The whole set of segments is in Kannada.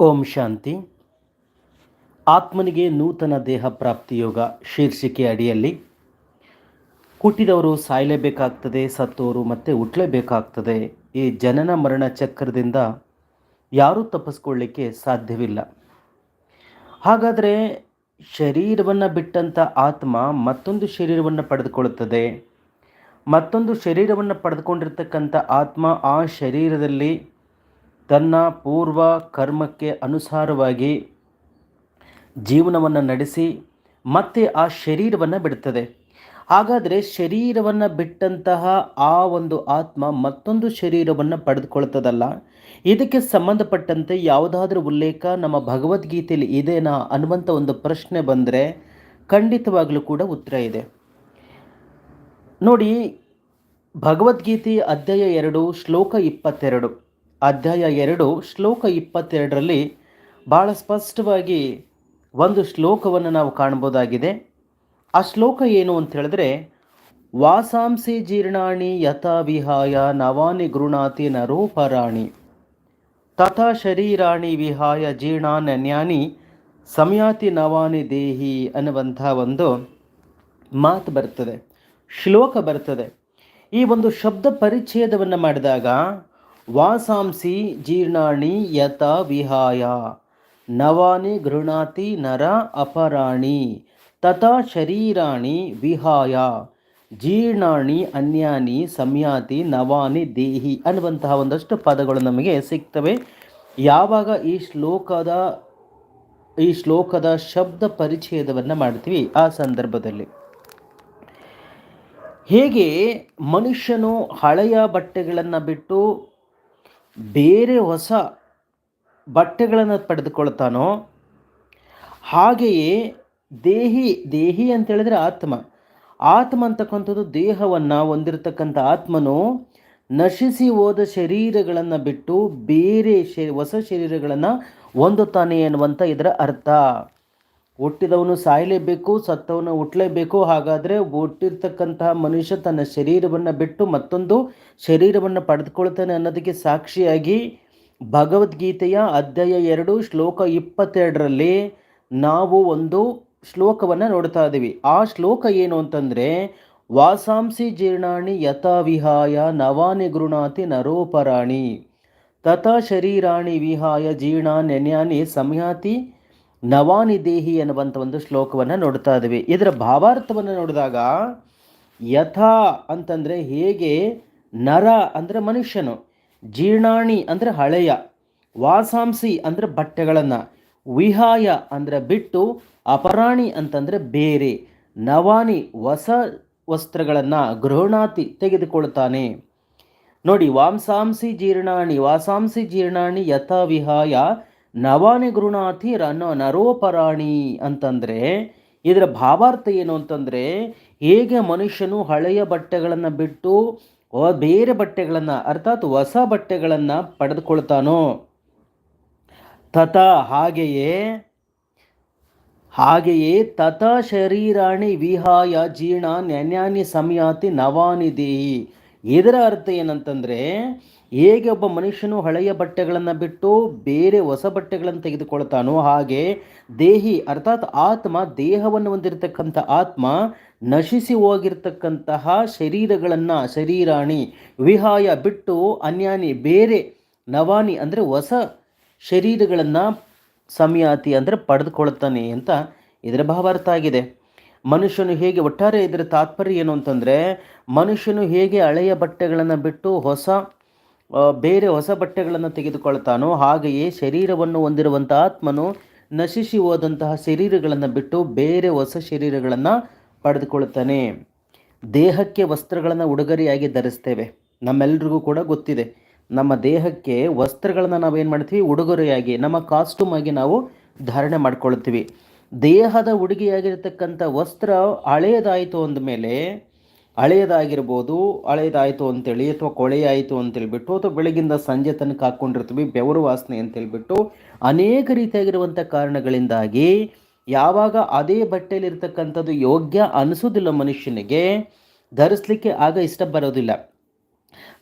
ಓಂ ಶಾಂತಿ. ಆತ್ಮನಿಗೆ ನೂತನ ದೇಹ ಪ್ರಾಪ್ತಿ ಯೋಗ ಶೀರ್ಷಿಕೆ ಅಡಿಯಲ್ಲಿ. ಹುಟ್ಟಿದವರು ಸಾಯಲೇಬೇಕಾಗ್ತದೆ ಸತ್ತವರು ಮತ್ತೆ ಹುಟ್ಟಲೇಬೇಕಾಗ್ತದೆ ಈ ಜನನ ಮರಣ ಚಕ್ರದಿಂದ ಯಾರೂ ತಪ್ಪಿಸ್ಕೊಳ್ಳಿಕ್ಕೆ ಸಾಧ್ಯವಿಲ್ಲ. ಹಾಗಾದರೆ ಶರೀರವನ್ನು ಬಿಟ್ಟಂಥ ಆತ್ಮ ಮತ್ತೊಂದು ಶರೀರವನ್ನು ಪಡೆದುಕೊಳ್ಳುತ್ತದೆ. ಮತ್ತೊಂದು ಶರೀರವನ್ನು ಪಡೆದುಕೊಂಡಿರ್ತಕ್ಕಂಥ ಆತ್ಮ ಆ ಶರೀರದಲ್ಲಿ ತನ್ನ ಪೂರ್ವ ಕರ್ಮಕ್ಕೆ ಅನುಸಾರವಾಗಿ ಜೀವನವನ್ನು ನಡೆಸಿ ಮತ್ತೆ ಆ ಶರೀರವನ್ನು ಬಿಡುತ್ತದೆ. ಹಾಗಾದರೆ ಶರೀರವನ್ನು ಬಿಟ್ಟಂತಹ ಆ ಒಂದು ಆತ್ಮ ಮತ್ತೊಂದು ಶರೀರವನ್ನು ಪಡೆದುಕೊಳ್ತದಲ್ಲ ಇದಕ್ಕೆ ಸಂಬಂಧಪಟ್ಟಂತೆ ಯಾವುದಾದ್ರೂ ಉಲ್ಲೇಖ ನಮ್ಮ ಭಗವದ್ಗೀತೆಯಲ್ಲಿ ಇದೇನಾ ಅನ್ನುವಂಥ ಒಂದು ಪ್ರಶ್ನೆ ಬಂದರೆ ಖಂಡಿತವಾಗಲೂ ಕೂಡ ಉತ್ತರ ಇದೆ. ನೋಡಿ, ಭಗವದ್ಗೀತೆ ಅಧ್ಯಾಯ ಎರಡು, ಶ್ಲೋಕ ಇಪ್ಪತ್ತೆರಡು. ಅಧ್ಯಾಯ ಎರಡು, ಶ್ಲೋಕ ಇಪ್ಪತ್ತೆರಡರಲ್ಲಿ ಭಾಳ ಸ್ಪಷ್ಟವಾಗಿ ಒಂದು ಶ್ಲೋಕವನ್ನು ನಾವು ಕಾಣ್ಬೋದಾಗಿದೆ ಆ ಶ್ಲೋಕ ಏನು ಅಂತ ಹೇಳಿದ್ರೆ, ವಾಸಾಂಸಿ ಜೀರ್ಣಾಣಿ ಯಥಾ ವಿಹಾಯ ನವಾನಿ ಗೃಣಾತಿ ನರೋಪರಾಣಿ ತಥಾ ಶರೀರಾಣಿ ವಿಹಾಯ ಜೀರ್ಣಾನ್ಯಾನಿ ಸಮಯಾತಿ ನವಾನಿ ದೇಹಿ ಅನ್ನುವಂಥ ಒಂದು ಮಾತು ಬರ್ತದೆ, ಶ್ಲೋಕ ಬರ್ತದೆ. ಈ ಒಂದು ಶಬ್ದ ಪರಿಚ್ಛೇದವನ್ನು ಮಾಡಿದಾಗ ವಾಸಾಂಸಿ ಜೀರ್ಣಾಣಿ ಯತ ವಿಹಾಯ, ನವಾನಿ ಗೃಣಾತಿ ನರ ಅಪರಾಣಿ, ತಥಾ ಶರೀರಾಣಿ ವಿಹಾಯ, ಜೀರ್ಣಾಣಿ ಅನ್ಯಾನಿ ಸಂಯಾತಿ ನವಾನಿ ದೇಹಿ ಅನ್ನುವಂತಹ ಒಂದಷ್ಟು ಪದಗಳು ನಮಗೆ ಸಿಗ್ತವೆ. ಯಾವಾಗ ಈ ಶ್ಲೋಕದ ಈ ಶ್ಲೋಕದ ಶಬ್ದ ಪರಿಚ್ಛೇದವನ್ನು ಮಾಡ್ತೀವಿ ಆ ಸಂದರ್ಭದಲ್ಲಿ. ಹೇಗೆ ಮನುಷ್ಯನು ಹಳೆಯ ಬಟ್ಟೆಗಳನ್ನು ಬಿಟ್ಟು ಬೇರೆ ಹೊಸ ಬಟ್ಟೆಗಳನ್ನು ಪಡೆದುಕೊಳ್ತಾನೋ, ಹಾಗೆಯೇ ದೇಹಿ ದೇಹಿ ಅಂತ ಹೇಳಿದ್ರೆ ಆತ್ಮ. ಆತ್ಮ ಅಂತಕ್ಕಂಥದ್ದು ದೇಹವನ್ನು ಹೊಂದಿರತಕ್ಕಂಥ ಆತ್ಮನು ನಶಿಸಿ ಹೋದ ಶರೀರಗಳನ್ನು ಬಿಟ್ಟು ಬೇರೆ ಶ ಹೊಸ ಶರೀರಗಳನ್ನು ಹೊಂದುತ್ತಾನೆ ಎನ್ನುವಂಥ ಇದರ ಅರ್ಥ. ಹುಟ್ಟಿದವನು ಸಾಯಲೇಬೇಕು, ಸತ್ತವನು ಹುಟ್ಟಲೇಬೇಕು. ಹಾಗಾದರೆ ಹುಟ್ಟಿರ್ತಕ್ಕಂತಹ ಮನುಷ್ಯ ತನ್ನ ಶರೀರವನ್ನು ಬಿಟ್ಟು ಮತ್ತೊಂದು ಶರೀರವನ್ನು ಪಡೆದುಕೊಳ್ತಾನೆ ಅನ್ನೋದಕ್ಕೆ ಸಾಕ್ಷಿಯಾಗಿ ಭಗವದ್ಗೀತೆಯ ಅಧ್ಯಾಯ ಎರಡು, ಶ್ಲೋಕ ಇಪ್ಪತ್ತೆರಡರಲ್ಲಿ ನಾವು ಒಂದು ಶ್ಲೋಕವನ್ನು ನೋಡ್ತಾ ಇದ್ದೀವಿ. ಆ ಶ್ಲೋಕ ಏನು ಅಂತಂದರೆ, ವಾಸಾಂಸಿ ಜೀರ್ಣಾಣಿ ಯಥಾ ವಿಹಾಯ ನವಾನಿ ಗೃಣಾತಿ ನರೋಪರಾಣಿ. ತಥಾ ಶರೀರಾಣಿ ವಿಹಾಯ ಜೀರ್ಣ ನೆನ್ಯಾನಿ ಸಂಯಾತಿ ನವಾನಿ ದೇಹಿ ಎನ್ನುವಂಥ ಒಂದು ಶ್ಲೋಕವನ್ನು ನೋಡ್ತಾ ಇದ್ದೀವಿ. ಇದರ ಭಾವಾರ್ಥವನ್ನು ನೋಡಿದಾಗ ಯಥಾ ಅಂತಂದರೆ ಹೇಗೆ? ನರ ಅಂದರೆ ಮನುಷ್ಯನು, ಜೀರ್ಣಾಣಿ ಅಂದರೆ ಹಳೆಯ, ವಾಸಾಂಸಿ ಅಂದರೆ ಬಟ್ಟೆಗಳನ್ನು, ವಿಹಾಯ ಅಂದರೆ ಬಿಟ್ಟು ಅಪರಾಣಿ ಅಂತಂದರೆ ಬೇರೆ, ನವಾನಿ ಹೊಸ ವಸ್ತ್ರಗಳನ್ನು ಗೃಹಣಾತಿ ತೆಗೆದುಕೊಳ್ತಾನೆ. ನೋಡಿ, ವಾಂಸಾಂಸಿ ಜೀರ್ಣಾಣಿ, ವಾಸಾಂಸಿ ಜೀರ್ಣಾಣಿ, ಯಥಾ, ವಿಹಾಯ ನವಾನಿ ಗೃಣಾತಿ ರನ ನರೋಪರಾಣಿ ಅಂತಂದರೆ ಇದರ ಭಾವಾರ್ಥ ಏನು ಅಂತಂದರೆ ಹೇಗೆ ಮನುಷ್ಯನು ಹಳೆಯ ಬಟ್ಟೆಗಳನ್ನು ಬಿಟ್ಟು ಬೇರೆ ಬಟ್ಟೆಗಳನ್ನು, ಅರ್ಥಾತ್ ಹೊಸ ಬಟ್ಟೆಗಳನ್ನು ಪಡೆದುಕೊಳ್ತಾನೋ? ತತ ಹಾಗೆಯೇ ಹಾಗೆಯೇ ತತ ಶರೀರಾಣಿ ವಿಹಾಯ ಜೀರ್ಣ ನ್ಯಾನ್ಯಾನಿ ಸಮಯಾತಿ ನವಾನಿ ದೇಹಿ. ಇದರ ಅರ್ಥ ಏನಂತಂದರೆ, ಹೇಗೆ ಒಬ್ಬ ಮನುಷ್ಯನು ಹಳೆಯ ಬಟ್ಟೆಗಳನ್ನು ಬಿಟ್ಟು ಬೇರೆ ಹೊಸ ಬಟ್ಟೆಗಳನ್ನು ತೆಗೆದುಕೊಳ್ತಾನೋ ಹಾಗೆ ದೇಹಿ, ಅರ್ಥಾತ್ ಆತ್ಮ, ದೇಹವನ್ನು ಹೊಂದಿರತಕ್ಕಂಥ ಆತ್ಮ ನಶಿಸಿ ಹೋಗಿರ್ತಕ್ಕಂತಹ ಶರೀರಗಳನ್ನು, ಶರೀರಾಣಿ, ವಿಹಾಯ ಬಿಟ್ಟು ಅನ್ಯಾನಿ, ಬೇರೆ ನವಾನಿ ಅಂದರೆ ಹೊಸ ಶರೀರಗಳನ್ನು ಸಮಯಾತಿ ಅಂದರೆ ಪಡೆದುಕೊಳ್ತಾನೆ ಅಂತ ಇದರ ಭಾವಾರ್ಥ ಆಗಿದೆ. ಮನುಷ್ಯನು ಹೇಗೆ ಒಟ್ಟಾರೆ ಇದರ ತಾತ್ಪರ್ಯ ಏನು ಅಂತಂದರೆ, ಮನುಷ್ಯನು ಹೇಗೆ ಹಳೆಯ ಬಟ್ಟೆಗಳನ್ನು ಬಿಟ್ಟು ಹೊಸ ಬೇರೆ ಹೊಸ ಬಟ್ಟೆಗಳನ್ನು ತೆಗೆದುಕೊಳ್ತಾನೋ, ಹಾಗೆಯೇ ಶರೀರವನ್ನು ಹೊಂದಿರುವಂಥ ಆತ್ಮನು ನಶಿಸಿ ಹೋದಂತಹ ಶರೀರಗಳನ್ನು ಬಿಟ್ಟು ಬೇರೆ ಹೊಸ ಶರೀರಗಳನ್ನು ಪಡೆದುಕೊಳ್ಳುತ್ತಾನೆ. ದೇಹಕ್ಕೆ ವಸ್ತ್ರಗಳನ್ನು ಉಡುಗೊರೆಯಾಗಿ ಧರಿಸ್ತೇವೆ. ನಮ್ಮೆಲ್ರಿಗೂ ಕೂಡ ಗೊತ್ತಿದೆ. ನಮ್ಮ ದೇಹಕ್ಕೆ ವಸ್ತ್ರಗಳನ್ನು ನಾವೇನು ಮಾಡ್ತೀವಿ? ಉಡುಗೊರೆಯಾಗಿ, ನಮ್ಮ ಕಾಸ್ಟ್ಯೂಮ್ ಆಗಿ ನಾವು ಧಾರಣೆ ಮಾಡ್ಕೊಳ್ತೀವಿ. ದೇಹದ ಉಡುಗೆಯಾಗಿರತಕ್ಕಂಥ ವಸ್ತ್ರ ಹಳೆಯದಾಯಿತು ಅಂದಮೇಲೆ ಹಳೆಯದಾಗಿರ್ಬೋದು ಹಳೆಯದಾಯಿತು ಅಂತೇಳಿ ಅಥವಾ ಕೊಳೆಯಾಯಿತು ಅಂತೇಳ್ಬಿಟ್ಟು ಅಥವಾ ಬೆಳಗಿಂದ ಸಂಜೆ ತನಕ ಹಾಕ್ಕೊಂಡಿರ್ತೀವಿ ಬೆವರು ವಾಸನೆ ಅಂತೇಳ್ಬಿಟ್ಟು ಅನೇಕ ರೀತಿಯಾಗಿರುವಂಥ ಕಾರಣಗಳಿಂದಾಗಿ ಯಾವಾಗ ಅದೇ ಬಟ್ಟೆಯಲ್ಲಿರ್ತಕ್ಕಂಥದ್ದು ಯೋಗ್ಯ ಅನಿಸೋದಿಲ್ಲ ಮನುಷ್ಯನಿಗೆ, ಧರಿಸಲಿಕ್ಕೆ ಆಗ ಇಷ್ಟ ಬರೋದಿಲ್ಲ.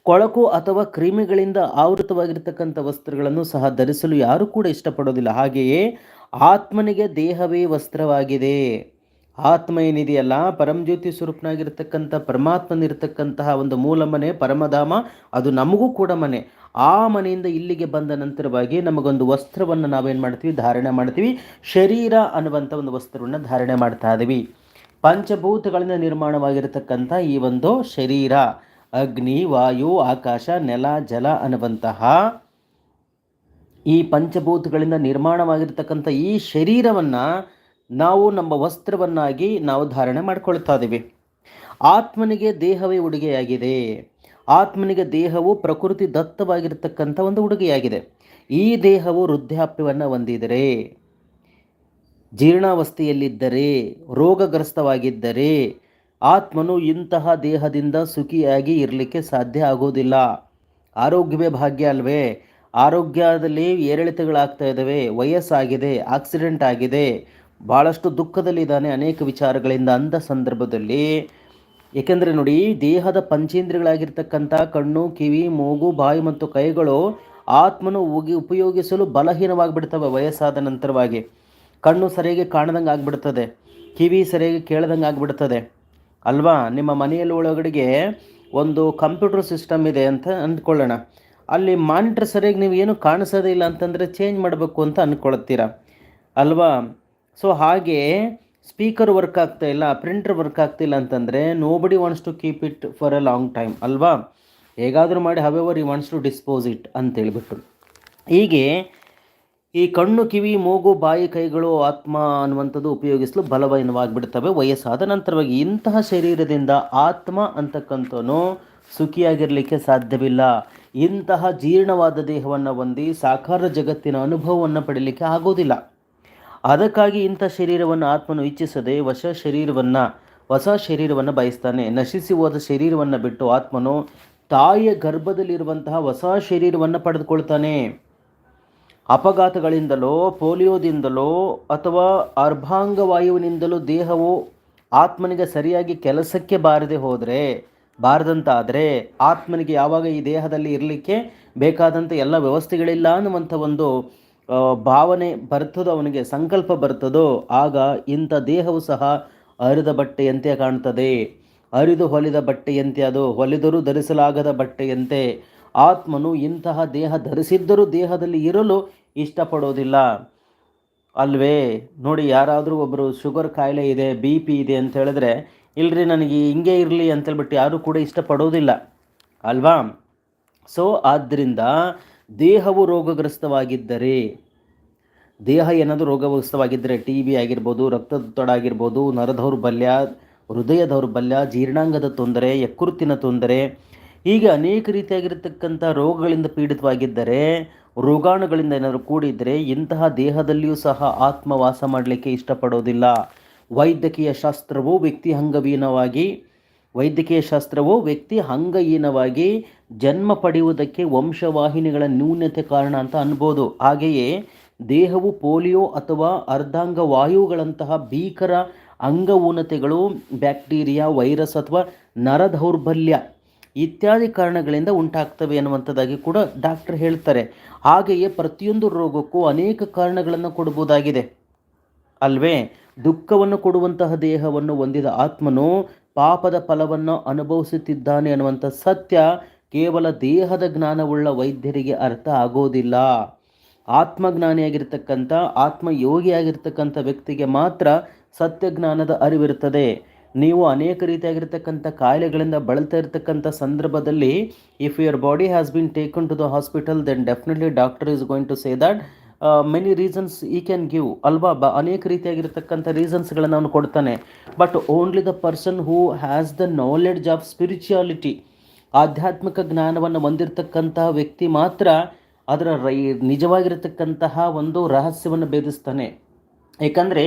ಕೊಳಕು ಅಥವಾ ಕ್ರಿಮಿಗಳಿಂದ ಆವೃತವಾಗಿರ್ತಕ್ಕಂಥ ವಸ್ತ್ರಗಳನ್ನು ಸಹ ಧರಿಸಲು ಯಾರೂ ಕೂಡ ಇಷ್ಟಪಡೋದಿಲ್ಲ. ಹಾಗೆಯೇ ಆತ್ಮನಿಗೆ ದೇಹವೇ ವಸ್ತ್ರವಾಗಿದೆ. ಆತ್ಮ ಏನಿದೆಯಲ್ಲ? ಪರಮಜ್ಯೋತಿ ಸ್ವರೂಪನಾಗಿರ್ತಕ್ಕಂಥ ಪರಮಾತ್ಮನಿರ್ತಕ್ಕಂತಹ ಒಂದು ಮೂಲ ಮನೆ, ಪರಮಧಾಮ, ಅದು ನಮಗೂ ಕೂಡ ಮನೆ. ಆ ಮನೆಯಿಂದ ಇಲ್ಲಿಗೆ ಬಂದ ನಂತರವಾಗಿ ನಮಗೊಂದು ವಸ್ತ್ರವನ್ನು ನಾವೇನು ಮಾಡ್ತೀವಿ? ಧಾರಣೆ ಮಾಡ್ತೀವಿ. ಶರೀರ ಅನ್ನುವಂಥ ಒಂದು ವಸ್ತ್ರವನ್ನು ಧಾರಣೆ ಮಾಡ್ತಾ ಇದ್ದೀವಿ ಪಂಚಭೂತಗಳಿಂದ ನಿರ್ಮಾಣವಾಗಿರತಕ್ಕಂಥ ಈ ಒಂದು ಶರೀರ, ಅಗ್ನಿ, ವಾಯು, ಆಕಾಶ, ನೆಲ, ಜಲ ಅನ್ನುವಂತಹ ಈ ಪಂಚಭೂತಗಳಿಂದ ನಿರ್ಮಾಣವಾಗಿರ್ತಕ್ಕಂಥ ಈ ಶರೀರವನ್ನು ನಾವು ನಮ್ಮ ವಸ್ತ್ರವನ್ನಾಗಿ ನಾವು ಧಾರಣೆ ಮಾಡಿಕೊಳ್ತಾ ಇದ್ದೀವಿ. ಆತ್ಮನಿಗೆ ದೇಹವೇ ಉಡುಗೆಯಾಗಿದೆ. ಆತ್ಮನಿಗೆ ದೇಹವು ಪ್ರಕೃತಿ ದತ್ತವಾಗಿರ್ತಕ್ಕಂಥ ಒಂದು ಉಡುಗೆಯಾಗಿದೆ. ಈ ದೇಹವು ವೃದ್ಧಾಪ್ಯವನ್ನು ಹೊಂದಿದರೆ, ಜೀರ್ಣಾವಸ್ಥೆಯಲ್ಲಿದ್ದರೆ, ರೋಗಗ್ರಸ್ತವಾಗಿದ್ದರೆ, ಆತ್ಮನು ಇಂತಹ ದೇಹದಿಂದ ಸುಖಿಯಾಗಿ ಇರಲಿಕ್ಕೆ ಸಾಧ್ಯ ಆಗೋದಿಲ್ಲ. ಆರೋಗ್ಯವೇ ಭಾಗ್ಯ ಅಲ್ವೇ? ಆರೋಗ್ಯದಲ್ಲಿ ಏರಿಳಿತಗಳಾಗ್ತಾ ಇದ್ದಾವೆ, ವಯಸ್ಸಾಗಿದೆ, ಆಕ್ಸಿಡೆಂಟ್ ಆಗಿದೆ. ಭಾಳಷ್ಟು ದುಃಖದಲ್ಲಿದ್ದಾನೆ ಅನೇಕ ವಿಚಾರಗಳಿಂದ ಅಂದ ಸಂದರ್ಭದಲ್ಲಿ. ಏಕೆಂದರೆ ನೋಡಿ, ದೇಹದ ಪಂಚೇಂದ್ರಿಗಳಾಗಿರ್ತಕ್ಕಂಥ ಕಣ್ಣು, ಕಿವಿ, ಮೂಗು, ಬಾಯಿ ಮತ್ತು ಕೈಗಳು ಆತ್ಮನು ಉಗಿ ಉಪಯೋಗಿಸಲು ಬಲಹೀನವಾಗಿಬಿಡ್ತವೆ ವಯಸ್ಸಾದ ನಂತರವಾಗಿ. ಕಣ್ಣು ಸರಿಯಾಗಿ ಕಾಣದಂಗೆ ಆಗಿಬಿಡ್ತದೆ, ಕಿವಿ ಸರಿಯಾಗಿ ಕೇಳದಂಗೆ ಆಗಿಬಿಡ್ತದೆ. ಅಲ್ವಾ? ನಿಮ್ಮ ಮನೆಯಲ್ಲಿ ಒಳಗಡೆಗೆ ಒಂದು ಕಂಪ್ಯೂಟರ್ ಸಿಸ್ಟಮ್ ಇದೆ ಅಂತ ಅಂದ್ಕೊಳ್ಳೋಣ. ಅಲ್ಲಿ ಮಾನಿಟ್ರ್ ಸರಿಯಾಗಿ ನೀವು ಏನು ಕಾಣಿಸೋದೇ ಇಲ್ಲ ಅಂತಂದರೆ ಚೇಂಜ್ ಮಾಡಬೇಕು ಅಂತ ಅಂದ್ಕೊಳ್ತೀರ ಅಲ್ವಾ? ಸೊ ಹಾಗೆ ಸ್ಪೀಕರ್ ವರ್ಕ್ ಆಗ್ತಾ ಇಲ್ಲ ಪ್ರಿಂಟರ್ ವರ್ಕ್ ಆಗ್ತಿಲ್ಲ ಅಂತಂದರೆ nobody wants to keep it for a long time ಅಲ್ವಾ? ಹೇಗಾದರೂ ಮಾಡಿ however he wants to dispose it ಅಂತೇಳಿಬಿಟ್ಟು ಹೀಗೆ ಈ ಕಣ್ಣು, ಕಿವಿ, ಮೂಗು, ಬಾಯಿ, ಕೈಗಳು, ಆತ್ಮ ಅನ್ನುವಂಥದ್ದು ಉಪಯೋಗಿಸಲು ಬಲವೀನವಾಗಿಬಿಡ್ತವೆ ವಯಸ್ಸಾದ ನಂತರವಾಗಿ ಇಂತಹ ಶರೀರದಿಂದ ಆತ್ಮ ಅಂತಕ್ಕಂಥವನು ಸುಖಿಯಾಗಿರಲಿಕ್ಕೆ ಸಾಧ್ಯವಿಲ್ಲ. ಇಂತಹ ಜೀರ್ಣವಾದ ದೇಹವನ್ನು ಹೊಂದಿ ಸಾಕಾರ ಜಗತ್ತಿನ ಅನುಭವವನ್ನು ಪಡೀಲಿಕ್ಕೆ ಆಗೋದಿಲ್ಲ. ಅದಕ್ಕಾಗಿ ಇಂಥ ಶರೀರವನ್ನು ಆತ್ಮನು ಇಚ್ಛಿಸದೆ ಹೊಸ ಶರೀರವನ್ನು ಹೊಸ ಶರೀರವನ್ನು ಬಯಸ್ತಾನೆ. ನಶಿಸಿ ಹೋದ ಶರೀರವನ್ನು ಬಿಟ್ಟು ಆತ್ಮನು ತಾಯಿಯ ಗರ್ಭದಲ್ಲಿರುವಂತಹ ಹೊಸ ಶರೀರವನ್ನು ಪಡೆದುಕೊಳ್ತಾನೆ. ಅಪಘಾತಗಳಿಂದಲೋ, ಪೋಲಿಯೋದಿಂದಲೋ ಅಥವಾ ಅರ್ಭಾಂಗವಾಯುವಿನಿಂದಲೋ ದೇಹವು ಆತ್ಮನಿಗೆ ಸರಿಯಾಗಿ ಕೆಲಸಕ್ಕೆ ಬಾರದೆ ಹೋದರೆ ಬಾರದಂತಾದರೆ ಆತ್ಮನಿಗೆ ಯಾವಾಗ ಈ ದೇಹದಲ್ಲಿ ಇರಲಿಕ್ಕೆ ಬೇಕಾದಂಥ ಎಲ್ಲ ವ್ಯವಸ್ಥೆಗಳಿಲ್ಲ ಅನ್ನುವಂಥ ಒಂದು ಭಾವನೆ ಬರ್ತದೋ, ಅವನಿಗೆ ಸಂಕಲ್ಪ ಬರ್ತದೋ, ಆಗ ಇಂಥ ದೇಹವು ಸಹ ಅರಿದ ಬಟ್ಟೆಯಂತೆ ಕಾಣ್ತದೆ. ಅರಿದು ಹೊಲಿದ ಬಟ್ಟೆಯಂತೆ, ಅದು ಹೊಲಿದರೂ ಧರಿಸಲಾಗದ ಬಟ್ಟೆಯಂತೆ. ಆತ್ಮನು ಇಂತಹ ದೇಹ ಧರಿಸಿದ್ದರೂ ದೇಹದಲ್ಲಿ ಇರಲು ಇಷ್ಟಪಡೋದಿಲ್ಲ. ಅಲ್ವೇ, ನೋಡಿ, ಯಾರಾದರೂ ಒಬ್ಬರು ಶುಗರ್ ಕಾಯಿಲೆ ಇದೆ, ಬಿ ಪಿ ಇದೆ ಅಂತ ಹೇಳಿದ್ರೆ ಇಲ್ರಿ, ನನಗೆ ಹಿಂಗೆ ಇರಲಿ ಅಂತೇಳ್ಬಿಟ್ಟು ಯಾರೂ ಕೂಡ ಇಷ್ಟಪಡೋದಿಲ್ಲ. ಅಲ್ವಾ? ಸೊ ಆದ್ದರಿಂದ ದೇಹವು ರೋಗಗ್ರಸ್ತವಾಗಿದ್ದರೆ, ದೇಹ ಏನಾದರೂ ರೋಗಗ್ರಸ್ತವಾಗಿದ್ದರೆ ಟಿ ಬಿ ಆಗಿರ್ಬೋದು ರಕ್ತದೊತ್ತಡ ಆಗಿರ್ಬೋದು ನರದೌರ್ಬಲ್ಯ ಹೃದಯ ದೌರ್ಬಲ್ಯ, ಜೀರ್ಣಾಂಗದ ತೊಂದರೆ, ಯಕೃತ್ತಿನ ತೊಂದರೆ, ಹೀಗೆ ಅನೇಕ ರೀತಿಯಾಗಿರತಕ್ಕಂಥ ರೋಗಗಳಿಂದ ಪೀಡಿತವಾಗಿದ್ದರೆ, ರೋಗಾಣುಗಳಿಂದ ಏನಾದರೂ ಕೂಡಿದ್ದರೆ ಇಂತಹ ದೇಹದಲ್ಲಿಯೂ ಸಹ ಆತ್ಮ ವಾಸ ಮಾಡಲಿಕ್ಕೆ ಇಷ್ಟಪಡೋದಿಲ್ಲ. ವೈದ್ಯಕೀಯ ಶಾಸ್ತ್ರವು ವ್ಯಕ್ತಿ ಅಂಗವೀನವಾಗಿ ವೈದ್ಯಕೀಯ ಶಾಸ್ತ್ರವು ವ್ಯಕ್ತಿ ಅಂಗಹೀನವಾಗಿ ಜನ್ಮ ಪಡೆಯುವುದಕ್ಕೆ ವಂಶವಾಹಿನಿಗಳ ನ್ಯೂನ್ಯತೆ ಕಾರಣ ಅಂತ ಅನ್ಬೋದು. ಹಾಗೆಯೇ ದೇಹವು ಪೋಲಿಯೋ ಅಥವಾ ಅರ್ಧಾಂಗ ವಾಯುಗಳಂತಹ ಭೀಕರ ಅಂಗ ಊನತೆಗಳು ಬ್ಯಾಕ್ಟೀರಿಯಾ, ವೈರಸ್ ಅಥವಾ ನರ ದೌರ್ಬಲ್ಯ ಇತ್ಯಾದಿ ಕಾರಣಗಳಿಂದ ಉಂಟಾಗ್ತವೆ ಅನ್ನುವಂಥದ್ದಾಗಿ ಕೂಡ ಡಾಕ್ಟರ್ ಹೇಳ್ತಾರೆ. ಹಾಗೆಯೇ ಪ್ರತಿಯೊಂದು ರೋಗಕ್ಕೂ ಅನೇಕ ಕಾರಣಗಳನ್ನು ಕೊಡ್ಬೋದಾಗಿದೆ. ಅಲ್ವೇ? ದುಃಖವನ್ನು ಕೊಡುವಂತಹ ದೇಹವನ್ನು ಹೊಂದಿದ ಆತ್ಮನು ಪಾಪದ ಫಲವನ್ನು ಅನುಭವಿಸುತ್ತಿದ್ದಾನೆ ಅನ್ನುವಂಥ ಸತ್ಯ ಕೇವಲ ದೇಹದ ಜ್ಞಾನವುಳ್ಳ ವೈದ್ಯರಿಗೆ ಅರ್ಥ ಆಗೋದಿಲ್ಲ. ಆತ್ಮಜ್ಞಾನಿಯಾಗಿರ್ತಕ್ಕಂಥ, ಆತ್ಮಯೋಗಿಯಾಗಿರ್ತಕ್ಕಂಥ ವ್ಯಕ್ತಿಗೆ ಮಾತ್ರ ಸತ್ಯಜ್ಞಾನದ ಅರಿವಿರುತ್ತದೆ. ನೀವು ಅನೇಕ ರೀತಿಯಾಗಿರ್ತಕ್ಕಂಥ ಕಾಯಿಲೆಗಳಿಂದ ಬಳಲ್ತಾ ಇರತಕ್ಕಂಥ ಸಂದರ್ಭದಲ್ಲಿ if your body has been taken to the hospital then definitely doctor is going to say that many reasons ಈ ಕ್ಯಾನ್ ಗಿವ್ ಅಲ್ವಾ? ಬ, ಅನೇಕ ರೀತಿಯಾಗಿರ್ತಕ್ಕಂಥ ರೀಸನ್ಸ್ಗಳನ್ನು ಅವನು ಕೊಡ್ತಾನೆ. But only the person who has the knowledge of spirituality ಆಧ್ಯಾತ್ಮಿಕ ಜ್ಞಾನವನ್ನು ಹೊಂದಿರತಕ್ಕಂತಹ ವ್ಯಕ್ತಿ ಮಾತ್ರ ಅದರ ರೈ, ನಿಜವಾಗಿರತಕ್ಕಂತಹ ಒಂದು ರಹಸ್ಯವನ್ನು ಭೇದಿಸ್ತಾನೆ. ಏಕೆಂದರೆ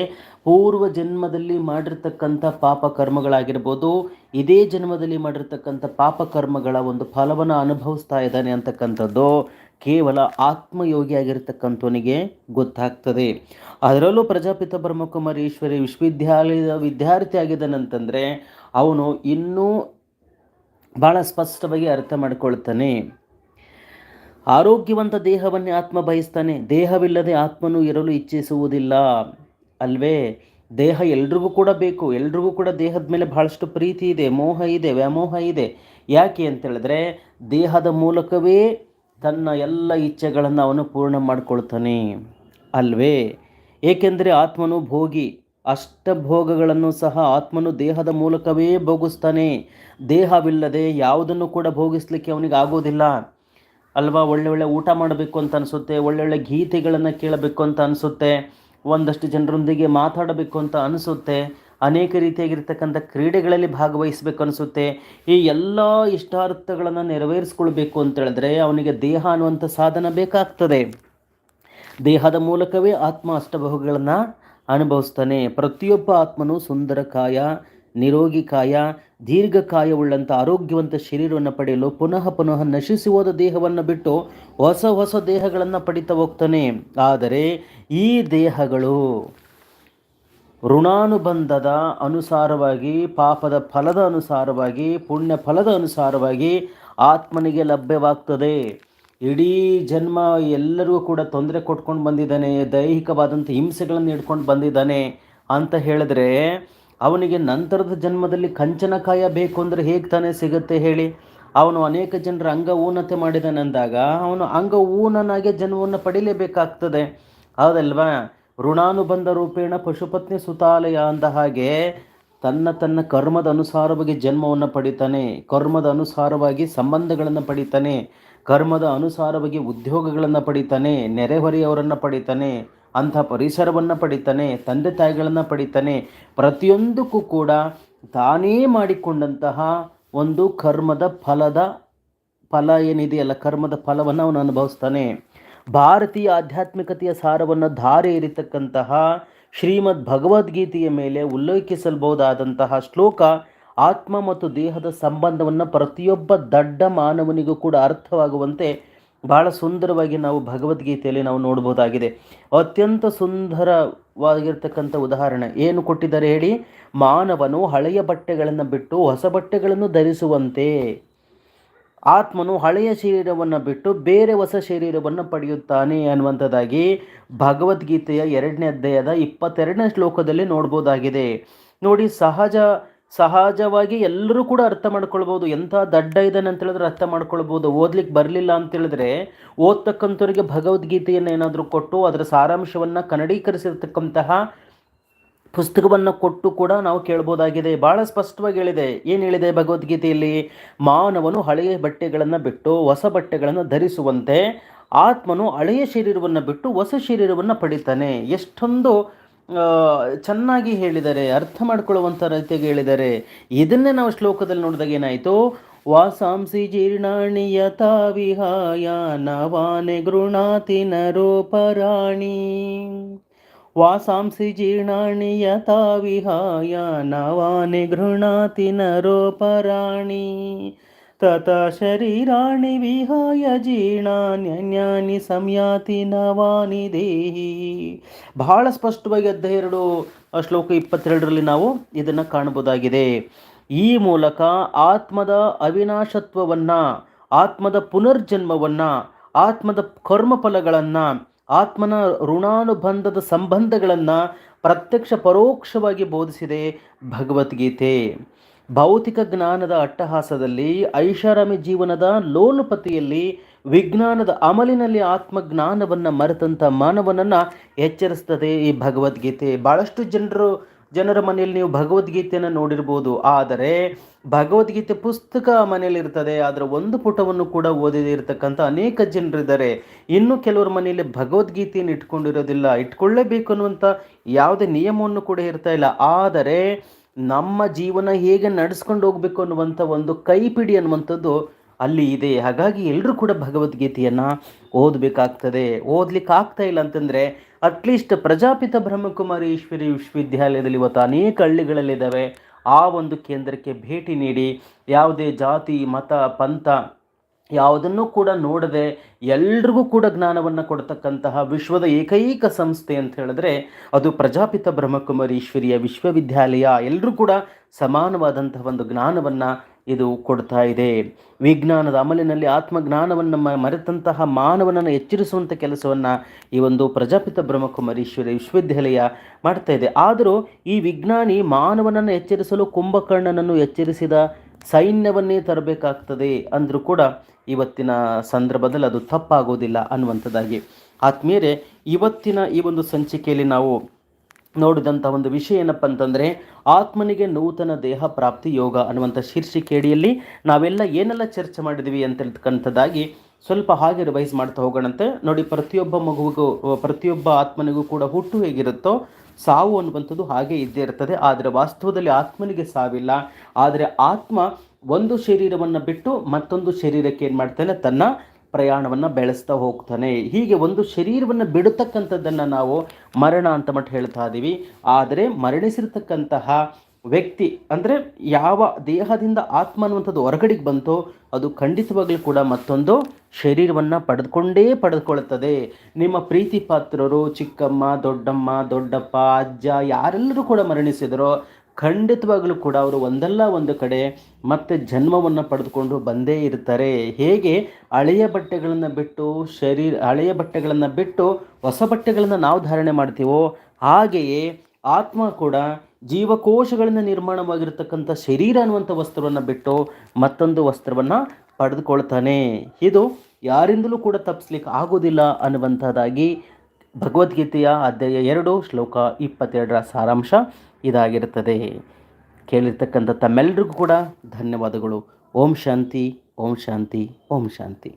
ಪೂರ್ವ ಜನ್ಮದಲ್ಲಿ ಮಾಡಿರ್ತಕ್ಕಂಥ ಪಾಪ ಕರ್ಮಗಳಾಗಿರ್ಬೋದು, ಇದೇ ಜನ್ಮದಲ್ಲಿ ಮಾಡಿರ್ತಕ್ಕಂಥ ಪಾಪ ಕರ್ಮಗಳ ಒಂದು ಫಲವನ್ನು ಅನುಭವಿಸ್ತಾ ಇದ್ದಾನೆ ಅಂತಕ್ಕಂಥದ್ದು. ಕೇವಲ ಆತ್ಮಯೋಗಿಯಾಗಿರ್ತಕ್ಕಂಥವನಿಗೆ ಗೊತ್ತಾಗ್ತದೆ. ಅದರಲ್ಲೂ ಪ್ರಜಾಪಿತ ಬ್ರಹ್ಮಕುಮಾರೀಶ್ವರಿ ವಿಶ್ವವಿದ್ಯಾಲಯದ ವಿದ್ಯಾರ್ಥಿ ಆಗಿದ್ದಾನಂತಂದರೆ ಅವನು ಇನ್ನೂ ಭಾಳ ಸ್ಪಷ್ಟವಾಗಿ ಅರ್ಥ ಮಾಡಿಕೊಳ್ತಾನೆ. ಆರೋಗ್ಯವಂತ ದೇಹವನ್ನೇ ಆತ್ಮ ಬಯಸ್ತಾನೆ. ದೇಹವಿಲ್ಲದೆ ಆತ್ಮನು ಇರಲು ಇಚ್ಛಿಸುವುದಿಲ್ಲ ಅಲ್ವೇ? ದೇಹ ಎಲ್ರಿಗೂ ಕೂಡ ಬೇಕು. ಎಲ್ರಿಗೂ ಕೂಡ ದೇಹದ ಮೇಲೆ ಬಹಳಷ್ಟು ಪ್ರೀತಿ ಇದೆ, ಮೋಹ ಇದೆ, ವ್ಯಾಮೋಹ ಇದೆ. ಯಾಕೆ ಅಂತ ಹೇಳಿದ್ರೆ ದೇಹದ ಮೂಲಕವೇ ತನ್ನ ಎಲ್ಲ ಇಚ್ಛೆಗಳನ್ನು ಅವನು ಪೂರ್ಣ ಮಾಡಿಕೊಳ್ತಾನೆ. ಅಲ್ವೇ? ಏಕೆಂದರೆ ಆತ್ಮನು ಭೋಗಿ, ಅಷ್ಟಭೋಗಗಳನ್ನು ಸಹ ಆತ್ಮನು ದೇಹದ ಮೂಲಕವೇ ಭೋಗಿಸ್ತಾನೆ. ದೇಹವಿಲ್ಲದೆ ಯಾವುದನ್ನು ಕೂಡ ಭೋಗಿಸ್ಲಿಕ್ಕೆ ಅವನಿಗೆ ಆಗೋದಿಲ್ಲ. ಅಲ್ವಾ? ಒಳ್ಳೆ ಒಳ್ಳೆ ಊಟ ಮಾಡಬೇಕು ಅಂತ ಅನಿಸುತ್ತೆ ಒಳ್ಳೊಳ್ಳೆ ಗೀತೆಗಳನ್ನು ಕೇಳಬೇಕು ಅಂತ ಅನಿಸುತ್ತೆ, ಒಂದಷ್ಟು ಜನರೊಂದಿಗೆ ಮಾತಾಡಬೇಕು ಅಂತ ಅನಿಸುತ್ತೆ. ಅನೇಕ ರೀತಿಯಾಗಿರ್ತಕ್ಕಂಥ ಕ್ರೀಡೆಗಳಲ್ಲಿ ಭಾಗವಹಿಸಬೇಕು ಅನಿಸುತ್ತೆ. ಈ ಎಲ್ಲ ಇಷ್ಟಾರ್ಥಗಳನ್ನು ನೆರವೇರಿಸ್ಕೊಳ್ಬೇಕು ಅಂತ ಹೇಳಿದ್ರೆ ಅವನಿಗೆ ದೇಹ ಅನ್ನುವಂಥ ಸಾಧನ ಬೇಕಾಗ್ತದೆ. ದೇಹದ ಮೂಲಕವೇ ಆತ್ಮ ಅಷ್ಟಬಹುಗಳನ್ನು ಅನುಭವಿಸ್ತಾನೆ. ಪ್ರತಿಯೊಬ್ಬ ಆತ್ಮನು ಸುಂದರ ಕಾಯ, ನಿರೋಗಿ ಕಾಯ ದೀರ್ಘಕಾಯವುಳ್ಳಂಥ ಆರೋಗ್ಯವಂತ ಶರೀರವನ್ನು ಪಡೆಯಲು ಪುನಃ ಪುನಃ ನಶಿಸಿ ಹೋದ ದೇಹವನ್ನು ಬಿಟ್ಟು ಹೊಸ ಹೊಸ ದೇಹಗಳನ್ನು ಪಡಿತಾ ಹೋಗ್ತಾನೆ. ಆದರೆ ಈ ದೇಹಗಳು ಋಣಾನುಬಂಧದ ಅನುಸಾರವಾಗಿ, ಪಾಪದ ಫಲದ ಅನುಸಾರವಾಗಿ, ಪುಣ್ಯ ಫಲದ ಅನುಸಾರವಾಗಿ ಆತ್ಮನಿಗೆ ಲಭ್ಯವಾಗ್ತದೆ. ಇಡೀ ಜನ್ಮ ಎಲ್ಲರಿಗೂ ಕೂಡ ತೊಂದರೆ ಕೊಟ್ಕೊಂಡು ಬಂದಿದ್ದಾನೆ, ದೈಹಿಕವಾದಂಥ ಹಿಂಸೆಗಳನ್ನು ಇಟ್ಕೊಂಡು ಬಂದಿದ್ದಾನೆ ಅಂತ ಹೇಳಿದ್ರೆ, ಅವನಿಗೆ ನಂತರದ ಜನ್ಮದಲ್ಲಿ ಕಂಚನಕಾಯ ಬೇಕು ಅಂದರೆ ಹೇಗೆ ತಾನೇ ಸಿಗುತ್ತೆ ಹೇಳಿ? ಅವನು ಅನೇಕ ಜನರ ಅಂಗ ಊನತೆ ಮಾಡಿದಾನೆಂದಾಗ ಅವನು ಅಂಗ ಊನನಾಗೆ ಜನ್ಮವನ್ನು ಪಡೀಲೇಬೇಕಾಗ್ತದೆ. ಹೌದಲ್ವಾ? ಋಣಾನುಬಂಧ ರೂಪೇಣ ಪಶುಪತ್ನಿ ಸುತಾಲಯ ಅಂದ ಹಾಗೆ ತನ್ನ ತನ್ನ ಕರ್ಮದ ಅನುಸಾರವಾಗಿ ಜನ್ಮವನ್ನು ಪಡಿತಾನೆ, ಕರ್ಮದ ಅನುಸಾರವಾಗಿ ಸಂಬಂಧಗಳನ್ನು ಪಡಿತಾನೆ, ಕರ್ಮದ ಅನುಸಾರವಾಗಿ ಉದ್ಯೋಗಗಳನ್ನು ಪಡಿತಾನೆ, ನೆರೆಹೊರೆಯವರನ್ನು ಪಡಿತಾನೆ, ಅಂಥ ಪರಿಸರವನ್ನು ಪಡಿತಾನೆ, ತಂದೆ ತಾಯಿಗಳನ್ನು ಪಡಿತಾನೆ, ಪ್ರತಿಯೊಂದಕ್ಕೂ ಕೂಡ ತಾನೇ ಮಾಡಿಕೊಂಡಂತಹ ಒಂದು ಕರ್ಮದ ಫಲದ ಫಲ ಏನಿದೆಯಲ್ಲ, ಕರ್ಮದ ಫಲವನ್ನು ಅವನು ಅನುಭವಿಸ್ತಾನೆ. ಭಾರತೀಯ ಆಧ್ಯಾತ್ಮಿಕತೆಯ ಸಾರವನ್ನು ಧಾರೆ ಇರಿತಕ್ಕಂತಹ ಶ್ರೀಮದ್ ಭಗವದ್ಗೀತೆಯ ಮೇಲೆ ಉಲ್ಲೇಖಿಸಬಹುದಾದಂತಹ ಶ್ಲೋಕ, ಆತ್ಮ ಮತ್ತು ದೇಹದ ಸಂಬಂಧವನ್ನು ಪ್ರತಿಯೊಬ್ಬ ದಡ್ಡ ಮಾನವನಿಗೂ ಕೂಡ ಅರ್ಥವಾಗುವಂತೆ ಬಹಳ ಸುಂದರವಾಗಿ ನಾವು ಭಗವದ್ಗೀತೆಯಲ್ಲಿ ನಾವು ನೋಡ್ಬೋದಾಗಿದೆ ಅತ್ಯಂತ ಸುಂದರವಾಗಿರ್ತಕ್ಕಂಥ ಉದಾಹರಣೆ ಏನು ಕೊಟ್ಟಿದ್ದಾರೆ ಹೇಳಿ? ಮಾನವನು ಹಳೆಯ ಬಟ್ಟೆಗಳನ್ನು ಬಿಟ್ಟು ಹೊಸ ಬಟ್ಟೆಗಳನ್ನು ಧರಿಸುವಂತೆ. ಆತ್ಮನು ಹಳೆಯ ಶರೀರವನ್ನು ಬಿಟ್ಟು ಬೇರೆ ಹೊಸ ಶರೀರವನ್ನು ಪಡೆಯುತ್ತಾನೆ ಅನ್ನುವಂಥದ್ದಾಗಿ ಭಗವದ್ಗೀತೆಯ ಎರಡನೇ ಅಧ್ಯಾಯದ ಇಪ್ಪತ್ತೆರಡನೇ ಶ್ಲೋಕದಲ್ಲಿ ನೋಡ್ಬೋದಾಗಿದೆ. ನೋಡಿ, ಸಹಜ, ಸಹಜವಾಗಿ ಎಲ್ಲರೂ ಕೂಡ ಅರ್ಥ ಮಾಡ್ಕೊಳ್ಬೋದು. ಎಂಥ ದಡ್ಡ ಇದ್ದಾನೆ ಅಂತ ಹೇಳಿದ್ರೆ ಅರ್ಥ ಮಾಡ್ಕೊಳ್ಬೋದು. ಓದ್ಲಿಕ್ಕೆ ಬರಲಿಲ್ಲ ಅಂತ ಹೇಳಿದ್ರೆ ಓದ್ತಕ್ಕಂಥವ್ರಿಗೆ ಭಗವದ್ಗೀತೆಯನ್ನು ಏನಾದರೂ ಕೊಟ್ಟು ಅದರ ಸಾರಾಂಶವನ್ನು ಕನ್ನಡೀಕರಿಸಿರ್ತಕ್ಕಂತಹ ಪುಸ್ತಕವನ್ನು ಕೊಟ್ಟು ಕೂಡ ನಾವು ಕೇಳ್ಬೋದಾಗಿದೆ. ಭಾಳ ಸ್ಪಷ್ಟವಾಗಿ ಹೇಳಿದೆ. ಏನು ಹೇಳಿದೆ ಭಗವದ್ಗೀತೆಯಲ್ಲಿ? ಮಾನವನು ಹಳೆಯ ಬಟ್ಟೆಗಳನ್ನು ಬಿಟ್ಟು ಹೊಸ ಬಟ್ಟೆಗಳನ್ನು ಧರಿಸುವಂತೆ ಆತ್ಮನು ಹಳೆಯ ಶರೀರವನ್ನು ಬಿಟ್ಟು ಹೊಸ ಶರೀರವನ್ನು ಪಡಿತಾನೆ. ಎಷ್ಟೊಂದು ಚೆನ್ನಾಗಿ ಹೇಳಿದ್ದಾರೆ ಅರ್ಥ ಮಾಡ್ಕೊಳ್ಳುವಂಥ ರೀತಿಯಾಗಿ ಹೇಳಿದ್ದಾರೆ ಇದನ್ನೇ ನಾವು ಶ್ಲೋಕದಲ್ಲಿ ನೋಡಿದಾಗ ಏನಾಯಿತು? ವಾಸಾಂಸಿ ಜೀರ್ಣಾಣಿ ಯಥಾ ವಿಹಾಯ ನವಾನೆ ಗೃಣಾತಿ ನರೋಪರಾಣಿ. ವಾಸಾಂಸಿ ಜೀರ್ಣಾಣಿ ಯಥಾ ವಿಹಾಯ ನವಾನಿ ಗೃಣಾತಿ ನರೋಪರಾಣಿ. ತತ ಶರೀರಾಣಿ ವಿಹಾಯ ಜೀರ್ಣಾನ್ಯನ್ಯಾನಿ ಸಂಯಾತಿ ನವಾನಿ ದೇಹಿ. ಬಹಳ ಸ್ಪಷ್ಟವಾಗಿ ಅಧ್ಯಾಯ ಎರಡು ಶ್ಲೋಕ ಇಪ್ಪತ್ತೆರಡರಲ್ಲಿ ನಾವು ಇದನ್ನು ಕಾಣಬಹುದಾಗಿದೆ. ಈ ಮೂಲಕ ಆತ್ಮದ ಅವಿನಾಶತ್ವವನ್ನು, ಆತ್ಮದ ಪುನರ್ಜನ್ಮವನ್ನು, ಆತ್ಮದ ಕರ್ಮಫಲಗಳನ್ನು ಆತ್ಮನ ಋಣಾನುಬಂಧದ ಸಂಬಂಧಗಳನ್ನು ಪ್ರತ್ಯಕ್ಷ ಪರೋಕ್ಷವಾಗಿ ಬೋಧಿಸಿದೆ ಭಗವದ್ಗೀತೆ. ಭೌತಿಕ ಜ್ಞಾನದ ಅಟ್ಟಹಾಸದಲ್ಲಿ ಐಷಾರಾಮಿ ಜೀವನದ ಲೋಲುಪತಿಯಲ್ಲಿ ವಿಜ್ಞಾನದ ಅಮಲಿನಲ್ಲಿ ಆತ್ಮಜ್ಞಾನವನ್ನು ಮರೆತಂಥ ಮಾನವನನ್ನು ಎಚ್ಚರಿಸ್ತದೆ ಈ ಭಗವದ್ಗೀತೆ. ಭಾಳಷ್ಟು ಜನರು ಜನರ ಮನೆಯಲ್ಲಿ ನೀವು ಭಗವದ್ಗೀತೆಯನ್ನು ನೋಡಿರ್ಬೋದು. ಆದರೆ ಭಗವದ್ಗೀತೆ ಪುಸ್ತಕ ಮನೆಯಲ್ಲಿ ಇರ್ತದೆ. ಅದರ ಒಂದು ಪುಟವನ್ನು ಕೂಡ ಓದಿದೆ ಇರತಕ್ಕಂಥ ಅನೇಕ ಜನರಿದ್ದಾರೆ. ಇನ್ನು ಕೆಲವರ ಮನೆಯಲ್ಲಿ ಭಗವದ್ಗೀತೆಯನ್ನು ಇಟ್ಕೊಂಡಿರೋದಿಲ್ಲ. ಇಟ್ಕೊಳ್ಳೇಬೇಕು ಅನ್ನುವಂಥ ಯಾವುದೇ ನಿಯಮವನ್ನು ಕೂಡ ಇರ್ತಾ ಇಲ್ಲ. ಆದರೆ ನಮ್ಮ ಜೀವನ ಹೇಗೆ ನಡೆಸ್ಕೊಂಡು ಹೋಗಬೇಕು ಅನ್ನುವಂಥ ಒಂದು ಕೈಪಿಡಿ ಅನ್ನುವಂಥದ್ದು ಅಲ್ಲಿ ಇದೆ. ಹಾಗಾಗಿ ಎಲ್ಲರೂ ಕೂಡ ಭಗವದ್ಗೀತೆಯನ್ನು ಓದಬೇಕಾಗ್ತದೆ. ಓದಲಿಕ್ಕೆ ಆಗ್ತಾ ಇಲ್ಲ ಅಂತಂದರೆ ಅಟ್ಲೀಸ್ಟ್ ಪ್ರಜಾಪಿತ ಬ್ರಹ್ಮಕುಮಾರಿ ಈಶ್ವರಿ ವಿಶ್ವವಿದ್ಯಾಲಯದಲ್ಲಿ ಇವತ್ತು ಅನೇಕ ಹಳ್ಳಿಗಳಲ್ಲಿದ್ದಾವೆ. ಆ ಒಂದು ಕೇಂದ್ರಕ್ಕೆ ಭೇಟಿ ನೀಡಿ ಯಾವುದೇ ಜಾತಿ, ಮತ, ಪಂಥ ಯಾವುದನ್ನು ಕೂಡ ನೋಡದೆ ಎಲ್ರಿಗೂ ಕೂಡ ಜ್ಞಾನವನ್ನು ಕೊಡ್ತಕ್ಕಂತಹ ವಿಶ್ವದ ಏಕೈಕ ಸಂಸ್ಥೆ ಅಂತ ಹೇಳಿದ್ರೆ ಅದು ಪ್ರಜಾಪಿತ ಬ್ರಹ್ಮಕುಮಾರೀಶ್ವರಿಯ ವಿಶ್ವವಿದ್ಯಾಲಯ. ಎಲ್ಲರೂ ಕೂಡ ಸಮಾನವಾದಂತಹ ಒಂದು ಜ್ಞಾನವನ್ನು ಇದು ಕೊಡ್ತಾ ಇದೆ. ವಿಜ್ಞಾನದ ಅಮಲಿನಲ್ಲಿ ಆತ್ಮಜ್ಞಾನವನ್ನು ಮರೆತಂತಹ ಮಾನವನನ್ನು ಎಚ್ಚರಿಸುವಂಥ ಕೆಲಸವನ್ನು ಈ ಒಂದು ಪ್ರಜಾಪಿತ ಬ್ರಹ್ಮಕುಮಾರೀಶ್ವರಿ ವಿಶ್ವವಿದ್ಯಾಲಯ ಮಾಡ್ತಾ ಇದೆ. ಆದರೂ ಈ ವಿಜ್ಞಾನಿ ಮಾನವನನ್ನು ಎಚ್ಚರಿಸಲು ಕುಂಭಕರ್ಣನನ್ನು ಎಚ್ಚರಿಸಿದ ಸೈನ್ಯವನ್ನೇ ತರಬೇಕಾಗ್ತದೆ ಅಂದರೂ ಕೂಡ ಇವತ್ತಿನ ಸಂದರ್ಭದಲ್ಲಿ ಅದು ತಪ್ಪಾಗೋದಿಲ್ಲ ಅನ್ನುವಂಥದ್ದಾಗಿ. ಆತ್ಮೀಯರೇ, ಇವತ್ತಿನ ಈ ಒಂದು ಸಂಚಿಕೆಯಲ್ಲಿ ನಾವು ನೋಡಿದಂಥ ಒಂದು ವಿಷಯ ಏನಪ್ಪ ಅಂತಂದರೆ, ಆತ್ಮನಿಗೆ ನೂತನ ದೇಹ ಪ್ರಾಪ್ತಿ ಯೋಗ ಅನ್ನುವಂಥ ಶೀರ್ಷಿಕೆಯಡಿಯಲ್ಲಿ ನಾವೆಲ್ಲ ಏನೆಲ್ಲ ಚರ್ಚೆ ಮಾಡಿದ್ವಿ ಅಂತ ಅಂತಕ್ಕಂಥದ್ದಾಗಿ ಸ್ವಲ್ಪ ಹಾಗೆ ರಿವೈಸ್ ಮಾಡ್ತಾ ಹೋಗೋಣಂತೆ. ನೋಡಿ, ಪ್ರತಿಯೊಬ್ಬ ಮಗುವಿಗೂ, ಪ್ರತಿಯೊಬ್ಬ ಆತ್ಮನಿಗೂ ಕೂಡ ಹುಟ್ಟು ಹೇಗಿರುತ್ತೋ ಸಾವು ಅನ್ನುವಂಥದ್ದು ಹಾಗೆ ಇದ್ದೇ ಇರ್ತದೆ. ಆದರೆ ವಾಸ್ತವದಲ್ಲಿ ಆತ್ಮನಿಗೆ ಸಾವಿಲ್ಲ. ಆದರೆ ಆತ್ಮ ಒಂದು ಶರೀರವನ್ನು ಬಿಟ್ಟು ಮತ್ತೊಂದು ಶರೀರಕ್ಕೆ ಏನು ಮಾಡ್ತಾನೆ? ತನ್ನ ಪ್ರಯಾಣವನ್ನು ಬೆಳೆಸ್ತಾ ಹೋಗ್ತಾನೆ. ಹೀಗೆ ಒಂದು ಶರೀರವನ್ನು ಬಿಡತಕ್ಕಂಥದ್ದನ್ನು ನಾವು ಮರಣ ಅಂತ ಮಟ್ಟ ಹೇಳ್ತಾ ಇದ್ದೀವಿ ಆದರೆ ಮರಣಿಸಿರ್ತಕ್ಕಂತಹ ವ್ಯಕ್ತಿ ಅಂದರೆ ಯಾವ ದೇಹದಿಂದ ಆತ್ಮ ಅನ್ನುವಂಥದ್ದು ಹೊರಗಡೆಗೆ ಬಂತೋ ಅದು ಖಂಡಿತವಾಗಲೂ ಕೂಡ ಮತ್ತೊಂದು ಶರೀರವನ್ನು ಪಡೆದುಕೊಂಡೇ ಪಡೆದುಕೊಳ್ಳುತ್ತದೆ. ನಿಮ್ಮ ಪ್ರೀತಿ ಪಾತ್ರರು ಚಿಕ್ಕಮ್ಮ, ದೊಡ್ಡಮ್ಮ, ದೊಡ್ಡಪ್ಪ, ಅಜ್ಜ ಯಾರೆಲ್ಲರೂ ಕೂಡ ಮರಣಿಸಿದರೋ. ಖಂಡಿತವಾಗಲೂ ಕೂಡ ಅವರು ಒಂದಲ್ಲ ಒಂದು ಕಡೆ ಮತ್ತೆ ಜನ್ಮವನ್ನು ಪಡೆದುಕೊಂಡು ಬಂದೇ ಇರ್ತಾರೆ. ಹೇಗೆ? ಹಳೆಯ ಬಟ್ಟೆಗಳನ್ನು ಬಿಟ್ಟು ಶರೀರ, ಹಳೆಯ ಬಟ್ಟೆಗಳನ್ನು ಬಿಟ್ಟು ಹೊಸ ಬಟ್ಟೆಗಳನ್ನು ನಾವು ಧಾರಣೆ ಮಾಡ್ತೀವೋ? ಹಾಗೆಯೇ ಆತ್ಮ ಕೂಡ ಜೀವಕೋಶಗಳಿಂದ ನಿರ್ಮಾಣವಾಗಿರ್ತಕ್ಕಂಥ ಶರೀರ ಅನ್ನುವಂಥ ವಸ್ತ್ರವನ್ನು ಬಿಟ್ಟು ಮತ್ತೊಂದು ವಸ್ತ್ರವನ್ನು ಪಡೆದುಕೊಳ್ತಾನೆ. ಇದು ಯಾರಿಂದಲೂ ಕೂಡ ತಪ್ಪಿಸ್ಲಿಕ್ಕೆ ಆಗೋದಿಲ್ಲ ಅನ್ನುವಂಥದ್ದಾಗಿ ಭಗವದ್ಗೀತೆಯ ಅಧ್ಯಾಯ ಎರಡು ಶ್ಲೋಕ ಇಪ್ಪತ್ತೆರಡರ ಸಾರಾಂಶ ಇದಾಗಿರುತ್ತದೆ. ಕೇಳಿರ್ತಕ್ಕಂಥ ತಮ್ಮೆಲ್ಲರಿಗೂ ಕೂಡ ಧನ್ಯವಾದಗಳು. ಓಂ ಶಾಂತಿ ಓಂ ಶಾಂತಿ ಓಂ ಶಾಂತಿ.